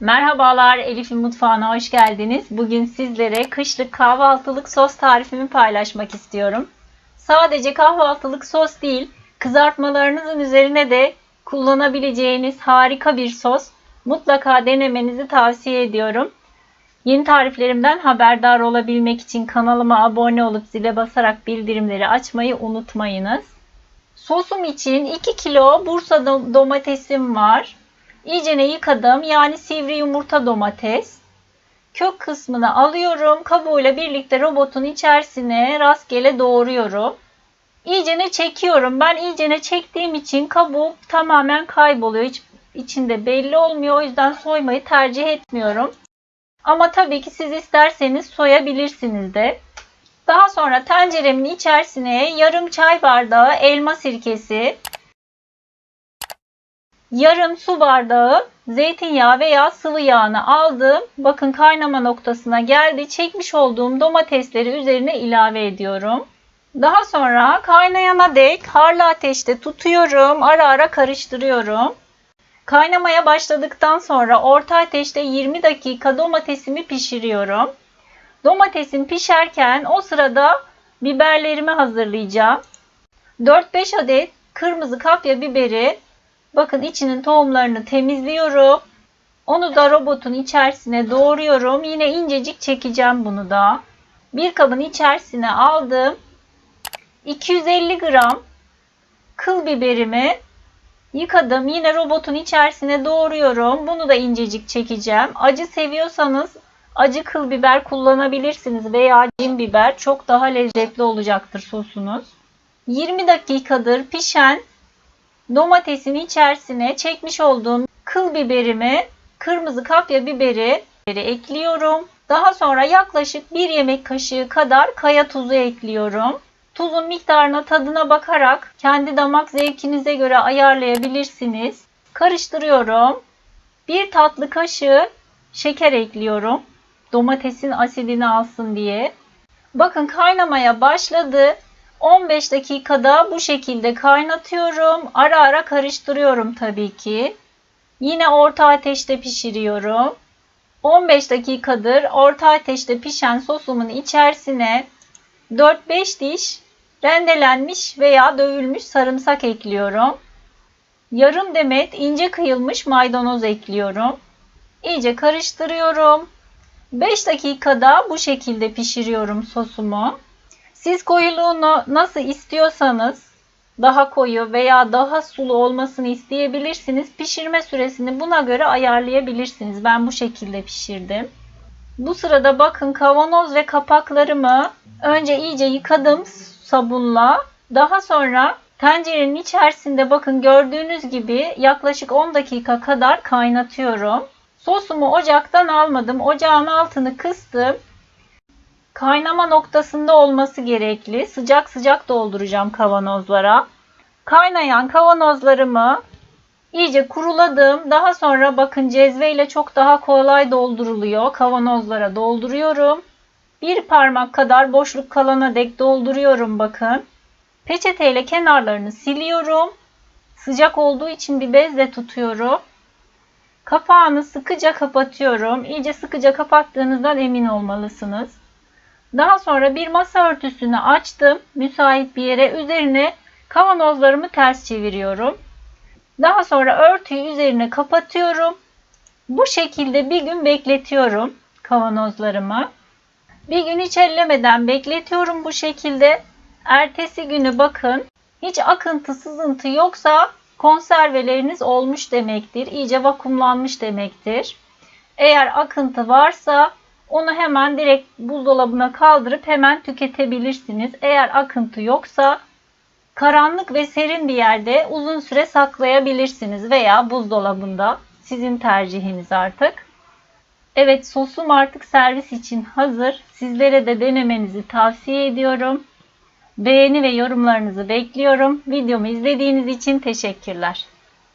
Merhabalar Elif'in mutfağına hoş geldiniz. Bugün sizlere kışlık kahvaltılık sos tarifimi paylaşmak istiyorum. Sadece kahvaltılık sos değil, kızartmalarınızın üzerine de kullanabileceğiniz harika bir sos. Mutlaka denemenizi tavsiye ediyorum. Yeni tariflerimden haberdar olabilmek için kanalıma abone olup zile basarak bildirimleri açmayı unutmayınız. Sosum için 2 kilo Bursa do- domatesim var. İyicene yıkadım. Yani sivri yumurta domates. Kök kısmını alıyorum. Kabuğuyla birlikte robotun içerisine rastgele doğruyorum. İyicene çekiyorum. Ben iyicene çektiğim için kabuğu tamamen kayboluyor. Hiç içinde belli olmuyor. O yüzden soymayı tercih etmiyorum. Ama tabii ki siz isterseniz soyabilirsiniz de. Daha sonra tenceremin içerisine yarım çay bardağı elma sirkesi, yarım su bardağı zeytinyağı veya sıvı yağını aldım. Bakın kaynama noktasına geldi. Çekmiş olduğum domatesleri üzerine ilave ediyorum. Daha sonra kaynayana dek harlı ateşte tutuyorum. Ara ara karıştırıyorum. Kaynamaya başladıktan sonra orta ateşte 20 dakika domatesimi pişiriyorum. Domatesim pişerken o sırada biberlerimi hazırlayacağım. 4-5 adet kırmızı kapya biberi bakın içinin tohumlarını temizliyorum. Onu da robotun içerisine doğruyorum. Yine incecik çekeceğim bunu da. Bir kabın içerisine aldım. 250 gram kıl biberimi yıkadım. Yine robotun içerisine doğruyorum. Bunu da incecik çekeceğim. Acı seviyorsanız acı kıl biber kullanabilirsiniz veya cin biber çok daha lezzetli olacaktır sosunuz. 20 dakikadır pişen domatesin içerisine çekmiş olduğum kıl biberimi, kırmızı kapya biberi ekliyorum. Daha sonra yaklaşık 1 yemek kaşığı kadar kaya tuzu ekliyorum. Tuzun miktarına tadına bakarak kendi damak zevkinize göre ayarlayabilirsiniz. Karıştırıyorum. 1 tatlı kaşığı şeker ekliyorum. Domatesin asidini alsın diye. Bakın kaynamaya başladı. 15 dakikada bu şekilde kaynatıyorum. Ara ara karıştırıyorum tabii ki. Yine orta ateşte pişiriyorum. 15 dakikadır orta ateşte pişen sosumun içerisine 4-5 diş rendelenmiş veya dövülmüş sarımsak ekliyorum. Yarım demet ince kıyılmış maydanoz ekliyorum. İyice karıştırıyorum. 5 dakikada bu şekilde pişiriyorum sosumu. Siz koyuluğunu nasıl istiyorsanız daha koyu veya daha sulu olmasını isteyebilirsiniz. Pişirme süresini buna göre ayarlayabilirsiniz. Ben bu şekilde pişirdim. Bu sırada bakın kavanoz ve kapaklarımı önce iyice yıkadım sabunla. Daha sonra tencerenin içerisinde bakın gördüğünüz gibi yaklaşık 10 dakika kadar kaynatıyorum. Sosumu ocaktan almadım. Ocağın altını kıstım. Kaynama noktasında olması gerekli. Sıcak sıcak dolduracağım kavanozlara. Kaynayan kavanozlarımı iyice kuruladım. Daha sonra bakın cezveyle çok daha kolay dolduruluyor. Kavanozlara dolduruyorum. Bir parmak kadar boşluk kalana dek dolduruyorum bakın. Peçeteyle kenarlarını siliyorum. Sıcak olduğu için bir bezle tutuyorum. Kapağını sıkıca kapatıyorum. İyice sıkıca kapattığınızdan emin olmalısınız. Daha sonra bir masa örtüsünü açtım. Müsait bir yere üzerine kavanozlarımı ters çeviriyorum. Daha sonra örtüyü üzerine kapatıyorum. Bu şekilde bir gün bekletiyorum kavanozlarımı. Bir gün hiç ellemeden bekletiyorum bu şekilde. Ertesi günü bakın hiç akıntı sızıntı yoksa konserveleriniz olmuş demektir. İyice vakumlanmış demektir. Eğer akıntı varsa onu hemen direkt buzdolabına kaldırıp hemen tüketebilirsiniz. Eğer akıntı yoksa karanlık ve serin bir yerde uzun süre saklayabilirsiniz veya buzdolabında. Sizin tercihiniz artık. Evet sosum artık servis için hazır. Sizlere de denemenizi tavsiye ediyorum. Beğeni ve yorumlarınızı bekliyorum. Videomu izlediğiniz için teşekkürler.